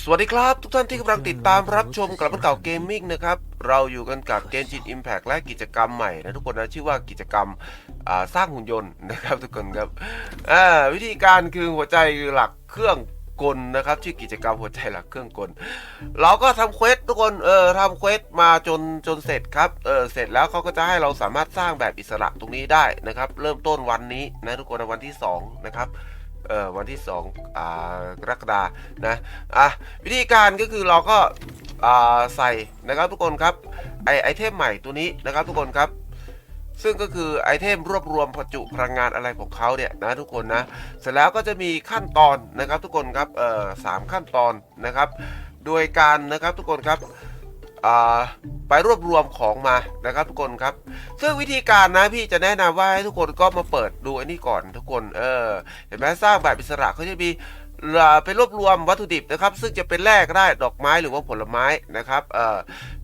สวัสดีครับทุกท่านที่กำลังติดตามรับชมกลับมาเก่าเกมมิ่งนะครับ เราอยู่กันกับเกมจินอิมแพกและกิจกรรมใหม่นะทุกคนนะชื่อว่ากิจกรรมสร้างหุ่นยนต์นะครับทุกคนครับวิธีการคือหัวใจคือหลักเครื่องกลนะครับชื่อกิจกรรมหัวใจหลักเครื่องกล เราก็ทำเควสทุกคนเออทำเควสมาจนจนเสร็จครับเออเสร็จแล้วเขาก็จะให้เราสามารถสร้างแบบอิสระตรงนี้ได้นะครับ เริ่มต้นวันนี้นะทุกคนวันที่สองนะครับ เออวันที่2อ่ากรกฎานะอะวิธีการก็คือเราก็อ่าใส่นะครับทุกคนครับไอไอเทมใหม่ตัวนี้นะครับทุกคนครับ ซึ่งก็คือไอเทมรวบรวมประจุพลังงานอะไรของเขาเนี่ยนะทุกคนนะเสร็จแล้วก็จะมีขั้นตอนนะครับทุกคนครับเอ่อสามขั้นตอนนะครับ โดยการนะครับทุกคนครับ ไปรวบรวมของมานะครับทุกคนครับ ซึ่งวิธีการนะพี่จะแนะนำว่าให้ทุกคนก็มาเปิดดูอันนี้ก่อนทุกคน เออ เห็นไหมสร้างแบบอิสระเขาจะมี ไปรวบรวมวัตถุดิบนะครับ ซึ่งจะเป็นแร่ก็ได้ดอกไม้หรือว่าผลไม้นะครับเออ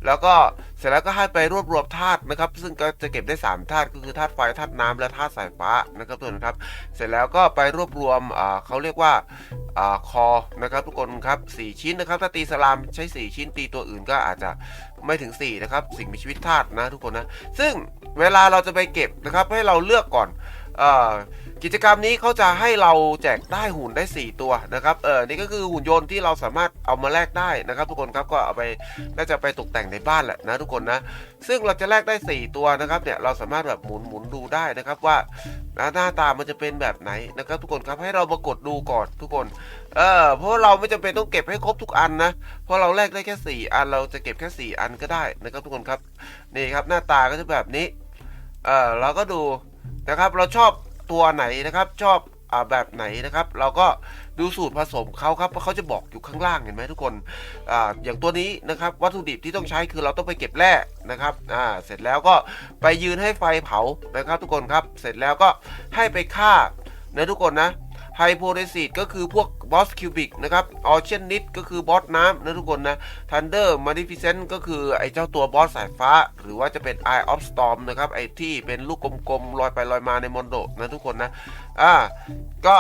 แล้วก็เสร็จแล้วก็ให้ไปรวบรวมธาตุนะครับ ซึ่งก็จะเก็บได้3ธาตุก็คือธาตุไฟธาตุน้ำและธาตุสายฟ้านะครับทุกคนครับ เสร็จแล้วก็ไปรวบรวมอ่าเขาเรียกว่าอ่าคอนะครับทุกคนครับสี่ชิ้นนะครับถ้าตีสลามใช้ 4 ชิ้นตีตัวอื่นก็อาจจะไม่ถึง 4 นะครับ สิ่งมีชีวิตธาตุนะทุกคนนะ ซึ่งเวลาเราจะไปเก็บนะครับให้เราเลือกก่อนเอ่อ กิจกรรมนี้เขาจะให้เราแจกได้หุ่นได้ 4 ตัวนะครับ เออนี่ก็คือหุ่นยนต์ที่เราสามารถเอามาแลกได้นะครับ ทุกคนครับก็เอาไปน่าจะไปตกแต่งในบ้านแหละนะทุกคนนะ ซึ่งเราจะแลกได้ 4 ตัวนะครับเนี่ยเราสามารถแบบหมุนหมุนดูได้นะครับว่าหน้าตามันจะเป็นแบบไหนนะครับ ทุกคนครับให้เรามากดดูก่อนทุกคน เออเพราะเราไม่จำเป็นต้องเก็บให้ครบทุกอันนะเพราะเราแลกได้แค่ 4 อันเราจะเก็บแค่ 4 อันก็ได้นะครับ ทุกคนครับนี่ครับหน้าตาก็จะแบบนี้ เออเราก็ดูนะครับเราชอบ ตัวไหนนะครับ ชอบอ่าแบบไหนนะครับ เราก็ดูสูตรผสมเขาครับเพราะเขาจะบอกอยู่ข้างล่างเห็นไหมทุกคนอ่าอย่างตัวนี้นะครับ วัตถุดิบที่ต้องใช้คือเราต้องไปเก็บแร่นะครับอ่าเสร็จแล้วก็ไปยืนให้ไฟเผานะครับ ทุกคนครับ เสร็จแล้วก็ให้ไปฆ่านะทุกคนนะ ไฮโพเดซิตก็คือพวกบอสคิวบิกนะครับออเชนนิดก็คือบอสน้ำนะทุกคนนะทันเดอร์มาริฟิเซนต์ก็คือไอ้เจ้าตัวบอสสายฟ้า หรือว่าจะเป็น Eye of Storm นะครับไอ้ที่เป็นลูกกลมๆลอยไปลอยมาในมอนโดนะทุกคนนะอ่าก็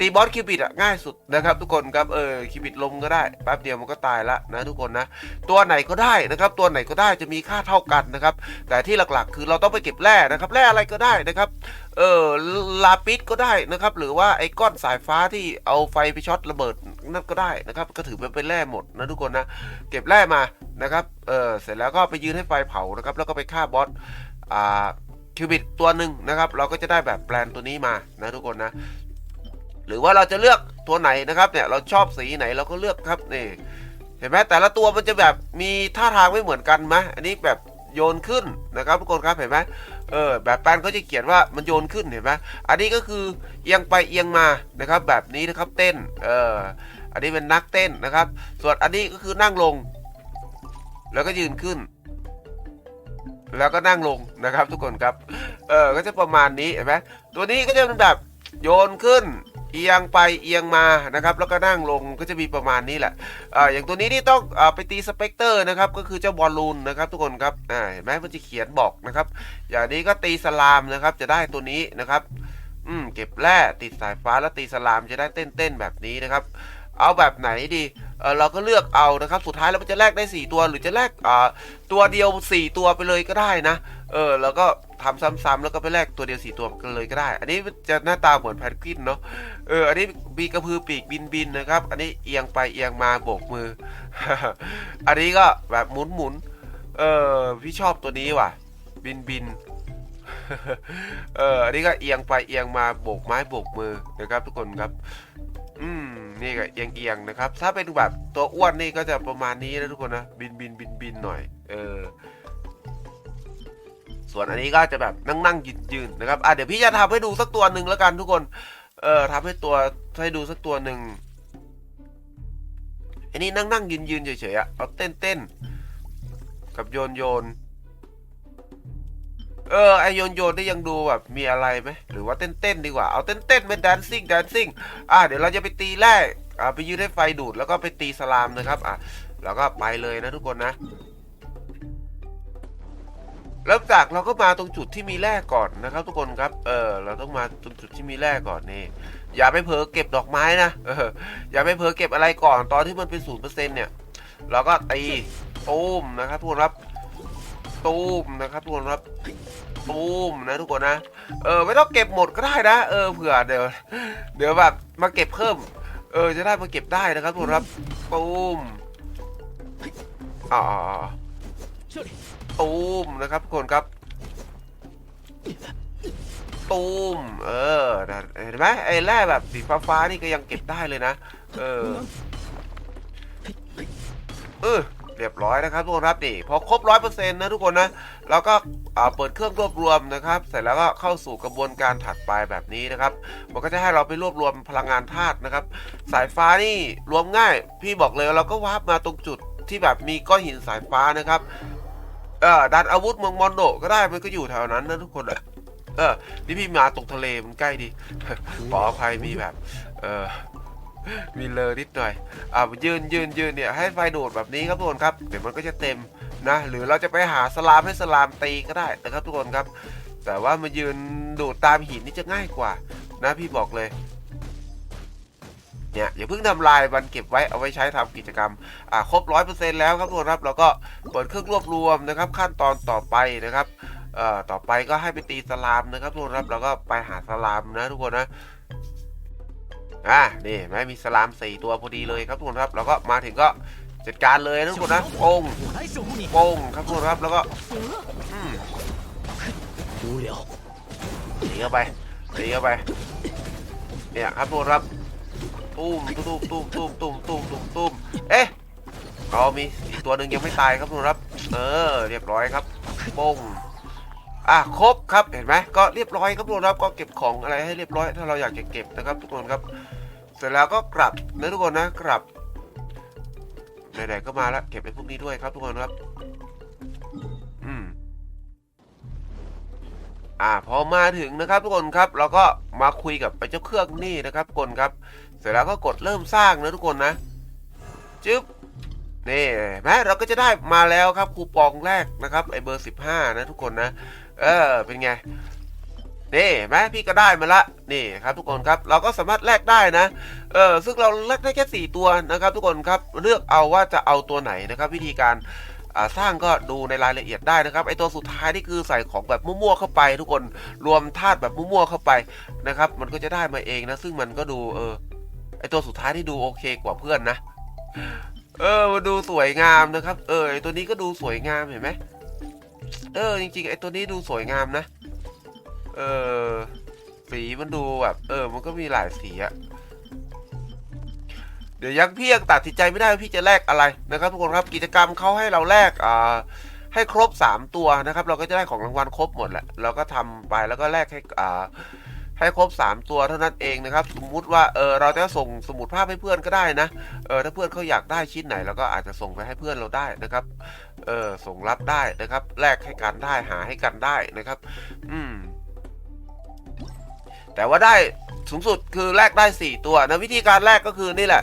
ตีบอสคิวบิดอะง่ายสุดนะครับทุกคนครับเออคิวบิดลงก็ได้แป๊บเดียวมันก็ตายละนะทุกคนนะ ตัวไหนก็ได้นะครับ ตัวไหนก็ได้จะมีค่าเท่ากันนะครับ แต่ที่หลักๆ คือเราต้องไปเก็บแร่นะครับแร่อะไรก็ได้นะครับเออลาปิสก็ได้นะครับ หรือว่าไอ้ก้อนสายฟ้าที่เอาไฟไปช็อตระเบิดนั่นก็ได้นะครับ ก็ถือเป็นเป็นแร่หมดนะทุกคนนะ เก็บแร่มานะครับเออเสร็จแล้วก็ไปยืนให้ไฟเผานะครับแล้วก็ไปฆ่าบอสอ่าคิวบิตตัวหนึ่งนะครับ เราก็จะได้แบบแปลนตัวนี้มานะทุกคนนะ หรือว่าเราจะเลือกตัวไหนนะครับเนี่ยเราชอบสีไหนเราก็เลือกครับนี่เห็นไหมแต่ละตัวมันจะแบบมีท่าทางไม่เหมือนกันไหมอันนี้แบบโยนขึ้นนะครับทุกคนครับเห็นไหมเออแบบแปนเขาจะเขียนว่ามันโยนขึ้นเห็นไหมอันนี้ก็คือเอียงไปเอียงมานะครับ แบบนี้นะครับเต้นเอออันนี้เป็นนักเต้นนะครับ ส่วนอันนี้ก็คือนั่งลง แล้วก็ยืนขึ้น แล้วก็นั่งลงนะครับ ทุกคนครับเออก็จะประมาณนี้เห็นไหมตัวนี้ก็จะเป็นแบบโยนขึ้น เอียงไปเอียงมานะครับแล้วก็นั่งลงก็จะมีประมาณนี้แหละอ่าอย่างตัวนี้นี่ต้องอาไปตีสเปกเตอร์นะครับก็คือเจ้าบอลลูนนะครับทุกคนครับอ่าเห็นไหมมันจะเขียนบอกนะครับอย่างนี้ก็ตีสลามนะครับจะได้ตัวนี้นะครับอืมเก็บแร่ติดสายฟ้าแล้วตีสลามจะได้เต้นๆแบบนี้นะครับ เอาแบบไหนดีเออเราก็เลือกเอานะครับ สุดท้ายแล้วมันจะแลกได้ 4 ตัว หรือจะแลกอ่าตัวเดียว 4 ตัวไปเลยก็ได้นะ เออแล้วก็ ทำซ้ำๆแล้วก็ไปแลกตัวเดียว4ตัวกันเลยก็ได้ อันนี้จะหน้าตาเหมือนแพนกวินเนาะ เออ อันนี้มีกระพือปีกบินบินๆนะครับ อันนี้เอียงไปเอียงมาโบกมือ อันนี้ก็แบบหมุนๆ เออพี่ชอบตัวนี้ว่ะ บินบินเอออันนี้ก็เอียงไปเอียงมาโบกไม้โบกมือนะครับ ทุกคนครับ อืม นี่ก็เอียงเอียงๆนะครับ ถ้าเป็นแบบตัวอ้วนนี่ก็จะประมาณนี้นะทุกคนนะ บินบินบินบินหน่อย เออ ส่วนอันนี้ก็จะแบบนั่งนั่งยืนยืนนะครับอะเดี๋ยวพี่จะทำให้ดูสักตัวหนึ่งแล้วกันทุกคน เอ่อทำให้ตัวให้ดูสักตัวหนึ่งอันนี้นั่งนั่งยืนยืนเฉยๆอะเอาเต้นเต้นกับโยนโยนเออไอโยนโยนๆนี่ยังดูแบบมีอะไรไหมหรือว่าเต้นเต้นดีกว่าเอาเต้นเต้นๆเป็นแดนซิ่งแดนซิ่งอะเดี๋ยวเราจะไปตีแร่อะไปยืนให้ไฟดูดแล้วก็ไปตีสลามนะครับอะแล้วก็ไปเลยนะทุกคนนะ เริ่มจากเราก็มาตรงจุดที่มีแร่ก่อนนะครับ ทุกคนครับ เออเราต้องมาตรงจุดที่มีแร่ก่อนนี่ อย่าไปเผลอเก็บดอกไม้นะเอออย่าไปเผลอเก็บอะไรก่อนตอนที่มันเป็นศูนย์เปอร์เซ็นต์เนี่ย เราก็ตีตูมนะครับทุกคนครับตูมนะครับทุกคนครับตูมนะทุกคนนะ เออไม่ต้องเก็บหมดก็ได้นะ เออเผื่อเดี๋ยวเดี๋ยวแบบมาเก็บเพิ่ม เออจะได้มาเก็บได้นะครับทุกคนครับตูมอ่า ตูมนะครับทุกคนครับตูมเออเห็นไหมไอ้แร่แบบสีฟ้าฟ้าๆนี่ก็ยังเก็บได้เลยนะ เออเออเรียบร้อยนะครับทุกคนครับนี่พอครบร้อยเปอร์เซ็นต์นะทุกคนนะเราก็เปิดเครื่องรวบรวมนะครับ เสร็จแล้วก็เข้าสู่กระบวนการถัดไปแบบนี้นะครับ มันก็จะให้เราไปรวบรวมพลังงานธาตุนะครับ สายฟ้านี่รวมง่าย พี่บอกเลยเราก็วาร์ปมาตรงจุดที่แบบมีก้อนหินสายฟ้านะครับ เออดันอาวุธเมืองมอนโดก็ได้มันก็อยู่แถวนั้นนะทุกคนอะเออนี่พี่มาตรงทะเลมันใกล้ดีขออภัยมีแบบ เออมีเลอนิดหน่อย อ่ายืนยืนยืนเนี่ยให้ไฟโดดแบบนี้ครับทุกคนครับเดี๋ยวมันก็จะเต็มนะ หรือเราจะไปหาสลามให้สลามตีก็ได้นะครับทุกคนครับ แต่ว่ามายืนดูดตามหินนี่จะง่ายกว่า นะพี่บอกเลย เนี่ยอย่าเพิ่งทำลายมันเก็บไว้เอาไว้ใช้ทำกิจกรรมครบร้อยเปอร์เซ็นต์แล้วครับทุกคนครับเราก็เปิดเครื่องรวบรวมนะครับ ขั้นตอนต่อไปนะครับต่อไปก็ให้ไปตีสลามนะครับทุกคนครับเราก็ไปหาสลามนะทุกคนนะอะนี่แม่มีสลามสี่ตัวพอดีเลยครับทุกคนครับ เราก็มาถึงก็จัดการเลยทุกคนนะโป่งโป่งครับทุกคนครับแล้วก็ตีเข้าไปตีเข้าไปเนี่ยครับทุกคนครับ ตุ้มตุ้มตุ้มตุ้มตุ้มตุ้มตุ้มตุ้มเอ๊ะเอามีอีกตัวหนึ่งยังไม่ตายครับทุกคนครับ เออ เรียบร้อยครับโป้งอะครบครับเห็นไหมก็เรียบร้อยครับทุกคนครับก็เก็บของอะไรให้เรียบร้อยถ้าเราอยากจะเก็บนะครับ ทุกคนครับ เสร็จแล้วก็กลับนะทุกคนนะกลับไหนๆก็มาแล้วเก็บไอ้พวกนี้ด้วยครับทุกคนครับ อ่าพอมาถึงนะครับทุกคนครับเราก็มาคุยกับไอ้เจ้าเครื่องนี่นะครับทุกคนครับ เสร็จแล้วก็กดเริ่มสร้างนะทุกคนนะจึ๊บนี่เห็นไหมเราก็จะได้มาแล้วครับคูปองแรกนะครับไอเบอร์ 15 นะทุกคนนะ เออเป็นไงนี่เห็นไหมพี่ก็ได้มาละนี่ครับทุกคนครับเราก็สามารถแลกได้นะเออซึ่งเราแลกได้แค่ 4 ตัวนะครับ ทุกคนครับเลือกเอาว่าจะเอาตัวไหนนะครับ วิธีการ สร้างก็ดูในรายละเอียดได้นะครับไอตัวสุดท้ายนี่คือใส่ของแบบมั่วๆเข้าไป ทุกคนรวมธาตุแบบมั่วๆเข้าไปนะครับ มันก็จะได้มาเองนะซึ่งมันก็ดูเออไอตัวสุดท้ายที่ดูโอเคกว่าเพื่อนนะเออมันดูสวยงามนะครับ เออไอตัวนี้ก็ดูสวยงามเห็นไหมเออจริงๆไอตัวนี้ดูสวยงามนะ เออสีมันดูแบบ เออ มันก็มีหลายสีอะ ดี๋ยวยังพี่ยังตัดสินใจไม่ได้ว่าพี่จะแลกอะไรนะครับทุกคนครับกิจกรรมเขาให้เราแลกอ่าให้ครบ 3 ตัวนะครับ เราก็จะได้ของรางวัลครบหมดแหละเราก็ทำไปแล้วก็แลกให้อ่าให้ครบ 3 ตัวเท่านั้นเองนะครับ สมมุติว่าเออเราจะส่งสมุดภาพให้เพื่อนก็ได้นะเออถ้าเพื่อนเขาอยากได้ชิ้นไหนเราก็อาจจะส่งไปให้เพื่อนเราได้นะครับเออส่งรับได้นะครับ แลกให้กันได้หาให้กันได้นะครับ อืมแต่ว่าได้สูงสุดคือแลกได้ 4 ตัวนะวิธีการแลกก็คือนี่แหละ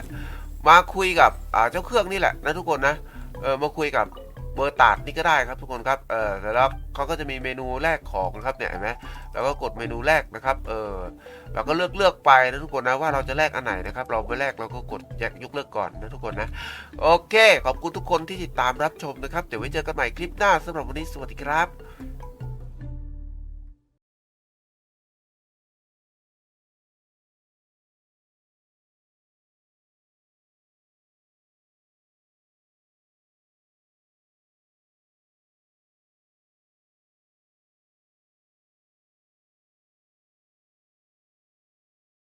มาคุยกับเจ้าเครื่องนี่แหละนะทุกคนนะเออมาคุยกับเบอร์ตาดนี่ก็ได้ครับทุกคนครับเออแล้วเขาก็จะมีเมนูแรกของนะครับเนี่ยเห็นไหมแล้วก็กดเมนูแรกนะครับเออเราก็เลือกเลือกไปนะทุกคนนะว่าเราจะแลกอันไหนนะครับ เราไปแลกเราก็กดแยกยกเลิกก่อนนะทุกคนนะโอเค ขอบคุณทุกคนที่ติดตามรับชมนะครับเดี๋ยวไว้เจอกันใหม่คลิปหน้าสำหรับวันนี้สวัสดีครับ